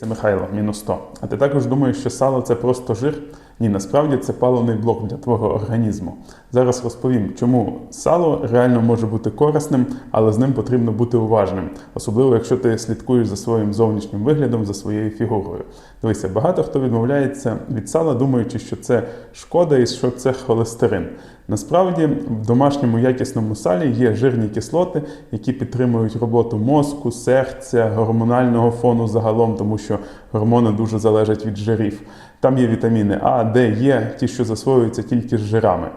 Це Михайло, мінус 100. А ти також думаєш, що сало це просто жир? Ні, насправді це паливний блок для твого організму. Зараз розповім, чому сало реально може бути корисним, але з ним потрібно бути уважним, особливо якщо ти слідкуєш за своїм зовнішнім виглядом, за своєю фігурою. Дивися, багато хто відмовляється від сала, думаючи, що це шкода і що це холестерин. Насправді, в домашньому якісному салі є жирні кислоти, які підтримують роботу мозку, серця, гормонального фону загалом, тому що гормони дуже залежать від жирів. Там є вітаміни А, Д, Є, ті, що засвоюються тільки з жирами.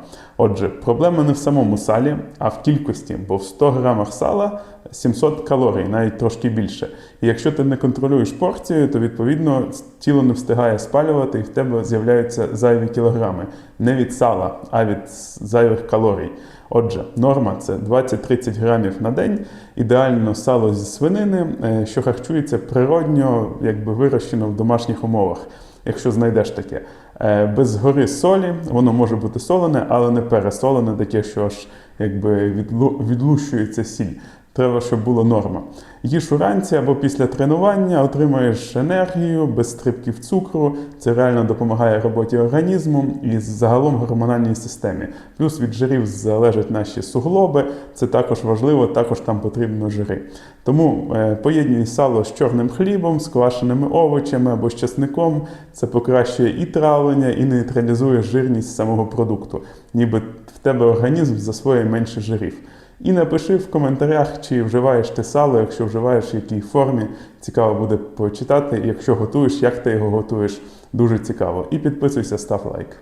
Отже, проблема не в самому салі, а в кількості, бо в 100 грамах сала 700 калорій, навіть трошки більше. І якщо ти не контролюєш порцію, то відповідно тіло не встигає спалювати, і в тебе з'являються зайві кілограми. Не від сала, а від зайвих калорій. Отже, норма це 20-30 грамів на день. Ідеально сало зі свинини, е, що харчується природньо, якби вирощено в домашніх умовах. Якщо знайдеш таке. Е, Без гори солі, воно може бути солене, але не пересолене, таке, що аж якби відлу- відлущується сіль. Треба, щоб була норма. Їж уранці або після тренування отримаєш енергію без стрибків цукру. Це реально допомагає роботі організму і загалом гормональній системі. Плюс від жирів залежать наші суглоби. Це також важливо, також там потрібно жири. Тому е, поєднуй сало з чорним хлібом, з квашеними овочами або з часником. Це покращує і травлення, і нейтралізує жирність самого продукту. Ніби в тебе організм засвоює менше жирів. І напиши в коментарях, чи вживаєш ти сало, якщо вживаєш в якій формі. Цікаво буде почитати. Якщо готуєш, як ти його готуєш, дуже цікаво. І підписуйся, став лайк.